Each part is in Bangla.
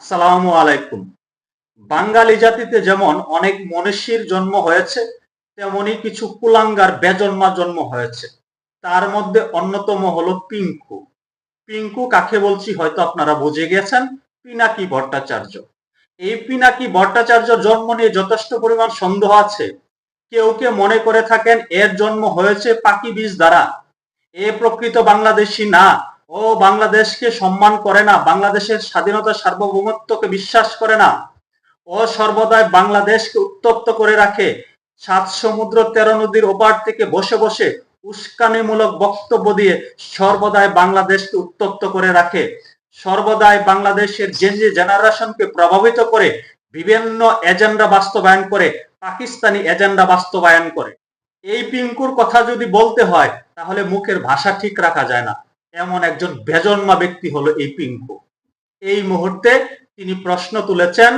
আসসালামু আলাইকুম। বাঙালি জাতিতে যেমন অনেক মনীষীর জন্ম হয়েছে, তেমনি কিছু কুলাঙ্গার বেজন্মা জন্ম হয়েছে। তার মধ্যে অন্যতম হলো পিঙ্কু। পিঙ্কু কাকে বলছি হয়তো আপনারা বুঝে গেছেন, পিনাকি ভট্টাচার্য। এই পিনাকি ভট্টাচার্য জন্ম নিয়ে যথেষ্ট পরিমাণ সন্দেহ আছে। কেউ কে মনে করে থাকেন এর জন্ম হয়েছে পাকি বীজ দ্বারা। এ প্রকৃত বাংলাদেশি না। ও বাংলাদেশকে সম্মান করে না, বাংলাদেশের স্বাধীনতা সার্বভৌমত্বকে বিশ্বাস করে না। ও সর্বদাই বাংলাদেশকে উত্তপ্ত করে রাখে। সাত সমুদ্র তেরো নদীর ওপার থেকে বসে বসে উস্কানিমূলক বক্তব্য দিয়ে সর্বদাই বাংলাদেশকে উত্তপ্ত করে রাখে। সর্বদাই বাংলাদেশের জেনজি জেনারেশনকে প্রভাবিত করে, বিভিন্ন এজেন্ডা বাস্তবায়ন করে, পাকিস্তানি এজেন্ডা বাস্তবায়ন করে। এই পিঙ্কুর কথা যদি বলতে হয়, তাহলে মুখের ভাষা ঠিক রাখা যায় না। এমন একজন বেজন্মা ব্যক্তি হলো এই পিঙ্কু। এই মুহূর্তে তিনি প্রশ্ন তুলেছেন,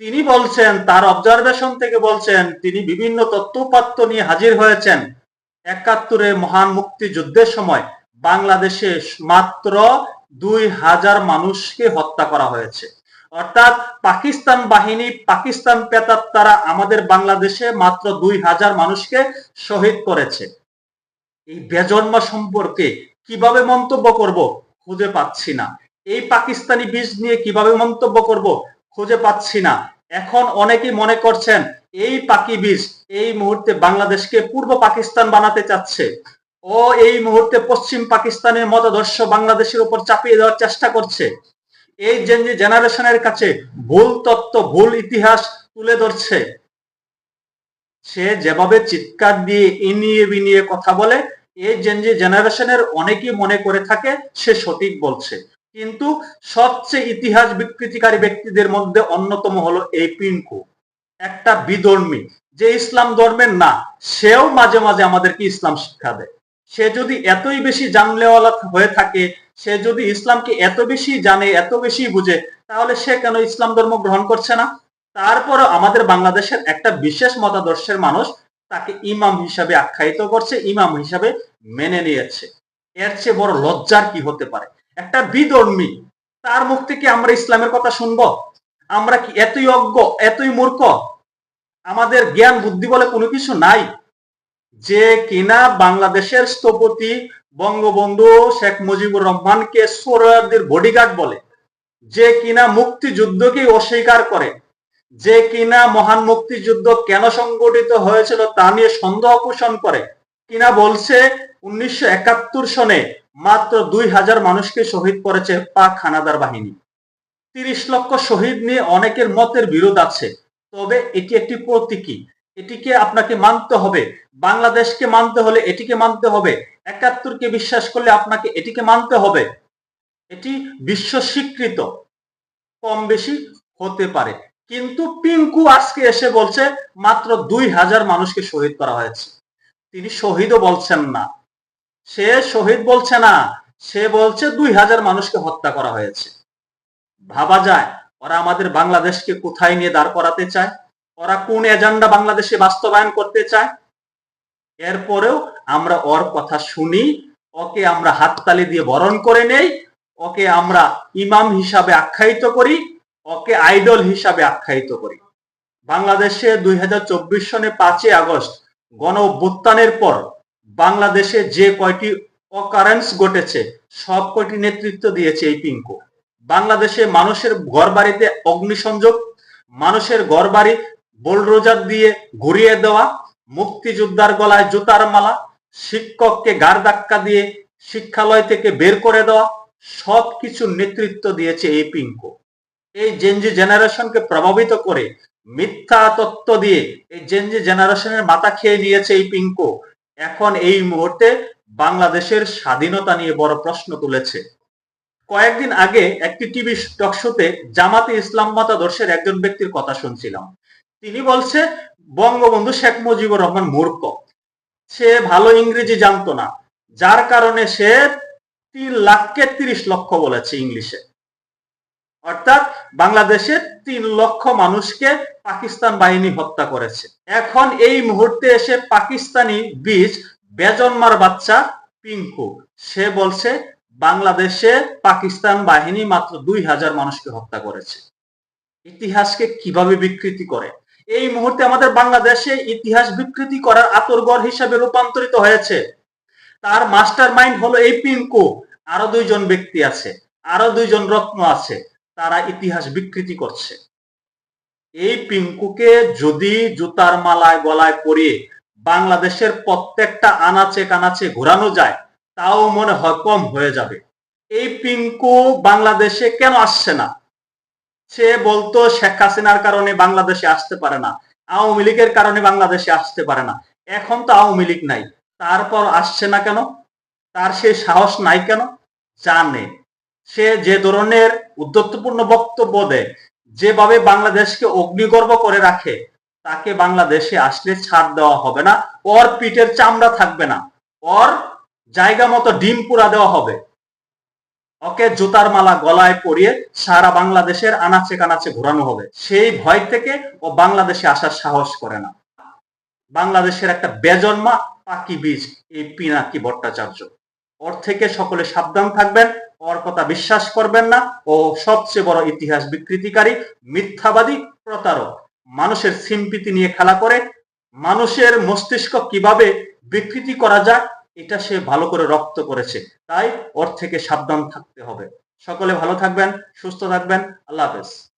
তিনি বলছেন, তার অবজারভেশন থেকে বলছেন, তিনি বিভিন্ন তথ্যপাত্য নিয়ে হাজির হয়েছেন। একাত্তরে মহান মুক্তিযুদ্ধের সময় বাংলাদেশে মাত্র দুই হাজার মানুষকে হত্যা করা হয়েছে। অর্থাৎ পাকিস্তান বাহিনী, পাকিস্তান পেতার তারা আমাদের বাংলাদেশে মাত্র দুই হাজার মানুষকে শহীদ করেছে। এই বেজন্মা সম্পর্কে কীভাবে মন্তব্য করব? খুঁজে পাচ্ছি না। এই পাকিস্তানি বীজ নিয়ে কীভাবে মন্তব্য করব? খুঁজে পাচ্ছি না। এখন অনেকেই মনে করছেন, এই পাকি বীজ এই মুহূর্তে বাংলাদেশকে পূর্ব পাকিস্তান বানাতে চাচ্ছে। ও এই মুহূর্তে পশ্চিম পাকিস্তানের মতাদর্শ বাংলাদেশের উপর চাপিয়ে দেওয়ার চেষ্টা করছে। এই জেনারেশনের কাছে ভুল তত্ত্ব, ভুল ইতিহাস তুলে ধরছে। সে যেভাবে চিৎকার দিয়ে ইনিয়ে বিনিয়ে কথা বলে এই জেনজি জেনারেশনের অনেকেই মনে করে থাকে সে সঠিক বলছে। কিন্তু সবচেয়ে ইতিহাস বিকৃতিকারী ব্যক্তিদের মধ্যে অন্যতম হলো এই পিঙ্কু। একটা বিধর্মী। যে ইসলাম ধর্মের না, সেও মাঝে মাঝে আমাদেরকে ইসলাম শিক্ষা দেয়। সে যদি এতই বেশি জানলেওয়ালা হয়ে থাকে, সে যদি ইসলামকে এত বেশি জানে, এত বেশি বুঝে, তাহলে সে কেন ইসলাম ধর্ম গ্রহণ করছে না? তারপরে আমাদের বাংলাদেশের একটা বিশেষ মতাদর্শের মানুষ তাকে ইমাম হিসাবে আখ্যায়িত করছে, ইমাম হিসাবে মেনে নিয়েছে। এর চেয়ে বড় লজ্জার কি হতে পারে? একটা বিধর্মী, তার মুখ থেকে আমরা ইসলামের কথা শুনব? আমরা কি এতই অজ্ঞ, এতই মূর্খ? আমাদের জ্ঞান, বুদ্ধি বলে কোনো কিছু নাই? যে কিনা বাংলাদেশের স্থপতি, বঙ্গবন্ধু শেখ মুজিবুর রহমানকে সোরারদের বডিগার্ড বলে, যে কিনা মুক্তিযুদ্ধকে অস্বীকার করে যে কিনা মহান মুক্তিযুদ্ধ কেন সংগঠিত হয়েছিল তা নিয়ে সন্দেহ পোষণ করে। কিনা বলছে, উনিশশো একাত্তর সনে মাত্র দুই হাজার মানুষকে শহীদ করেছে পাক হানাদার বাহিনী। তিরিশ লক্ষ শহীদ নিয়ে অনেকের মতের বিরোধ আছে। তবে এটি একটি প্রতীকী। এটিকে আপনাকে মানতে হবে। বাংলাদেশকে মানতে হলে এটিকে মানতে হবে। একাত্তরকে বিশ্বাস করলে আপনাকে এটিকে মানতে হবে। এটি বিশ্ব স্বীকৃত কম বেশি হতে পারে। কিন্তু পিঙ্কু আজকে এসে বলছে, মাত্র দুই হাজার মানুষকে শহীদ করা হয়েছে। তিনি শহীদও বলছেন না। সে শহীদ বলছে না, সে বলছে দুই হাজার মানুষকে হত্যা করা হয়েছে। ভাবা যায়, ওরা আমাদের বাংলাদেশকে কোথায় নিয়ে দাঁড় করাতে চায়? ওরা কোন এজেন্ডা বাংলাদেশে বাস্তবায়ন করতে চায়? এরপরেও আমরা ওর কথা শুনি, ওকে আমরা হাততালি দিয়ে বরণ করে নেই, ওকে আমরা ইমাম হিসাবে আখ্যায়িত করি ওকে আইডল হিসাবে আখ্যায়িত করি। বাংলাদেশে দুই হাজার চব্বিশ সনে পাঁচই আগস্ট গণ অভ্যুত্থানের পর বাংলাদেশে যে কয়টি অকারেন্স ঘটেছে, সব কয়টি নেতৃত্ব দিয়েছে এই পিঙ্কু। বাংলাদেশে মানুষের ঘর বাড়িতে অগ্নিসংযোগ, মানুষের ঘর বাড়ি বোলরোজার দিয়ে ঘুরিয়ে দেওয়া, মুক্তিযোদ্ধার গলায় জুতার মালা, শিক্ষককে গার ধাক্কা দিয়ে শিক্ষালয় থেকে বের করে দেওয়া সব কিছু নেতৃত্ব দিয়েছে এই পিঙ্কু। এই জেনজি জেনারেশনকে প্রভাবিত করে মিথ্যা তত্ত্ব দিয়ে এই জেনজি জেনারেশনের মাথা খেয়ে নিয়েছে এই পিঙ্কু। এখন এই মুহূর্তে বাংলাদেশের স্বাধীনতা নিয়ে বড় প্রশ্ন তুলেছে। কয়েকদিন আগে একটি টিভি টক শোতে জামাতে ইসলাম মতাদর্শের একজন ব্যক্তির কথা শুনছিলাম। তিনি বলছে, বঙ্গবন্ধু শেখ মুজিবুর রহমান মূর্খ। সে ভালো ইংরেজি জানতো না। যার কারণে সে তিন লাখকে তিরিশ লক্ষ বলেছে ইংলিশে। অর্থাৎ বাংলাদেশে তিন লক্ষ মানুষকে পাকিস্তান বাহিনী হত্যা করেছে। এখন এই মুহূর্তে এসে পাকিস্তানি বীজ বেজন্মার বাচ্চা পিঙ্কু, সে বলছে, বাংলাদেশে পাকিস্তান বাহিনী মাত্র দুই হাজার মানুষকে হত্যা করেছে। ইতিহাসকে কীভাবে বিকৃতি করে? এই মুহূর্তে আমাদের বাংলাদেশে ইতিহাস বিকৃতি করার আতরগড় হিসাবে রূপান্তরিত হয়েছে। তার মাস্টার মাইন্ড হলো এই পিঙ্কু। আরও দুইজন ব্যক্তি আছে, আরও দুইজন রত্ন আছে। তারা ইতিহাস বিকৃতি করছে। এই পিঙ্কুকে যদি জুতার মালায় গলায় পরিয়ে বাংলাদেশের প্রত্যেকটা আনাচে কানাচে ঘোরানো যায়, তাও মনে হয় কম হয়ে যাবে। এই পিঙ্কু বাংলাদেশে কেন আসছে না? সে বলতো, শেখ হাসিনার কারণে বাংলাদেশে আসতে পারে না, আওয়ামী লীগের কারণে বাংলাদেশে আসতে পারে না। এখন তো আওয়ামী লীগ নাই, তারপর আসছে না কেন? তার সেই সাহস নাই কেন? জানে। সে যে ধরনের উদ্যত্তপূর্ণ বক্তব্য দেয়, যেভাবে বাংলাদেশকে অগ্নিগর্ভ করে রাখে, তাকে বাংলাদেশে আসলে ছাড় দেওয়া হবে না। ওর পিঠের চামড়া থাকবে না। ওর জায়গা মতো ডিম পুরা দেওয়া হবে। ওকে জুতার মালা গলায় পরিয়ে সারা বাংলাদেশের আনাচে কানাচে ঘোরানো হবে। সেই ভয় থেকে ও বাংলাদেশে আসার সাহস করে না। বাংলাদেশের একটা বেজন্মা পাকি বীজ, এই পিনাকি ভট্টাচার্য। ওর থেকে সকলে সাবধান থাকবেন। ওর কথা বিশ্বাস করবেন না ও সবচেয়ে বড় ইতিহাস বিকৃতিকারী, মিথ্যাবাদী প্রতারক। মানুষের সিম্পিতি নিয়ে খেলা করে, মানুষের মস্তিষ্ক কীভাবে বিকৃতি করা যায়, এটা সে ভালো করে রক্ত করেছে। তাই ওর থেকে সাবধান থাকতে হবে। সকলে ভালো থাকবেন, সুস্থ থাকবেন, আল্লাহ হাফেজ।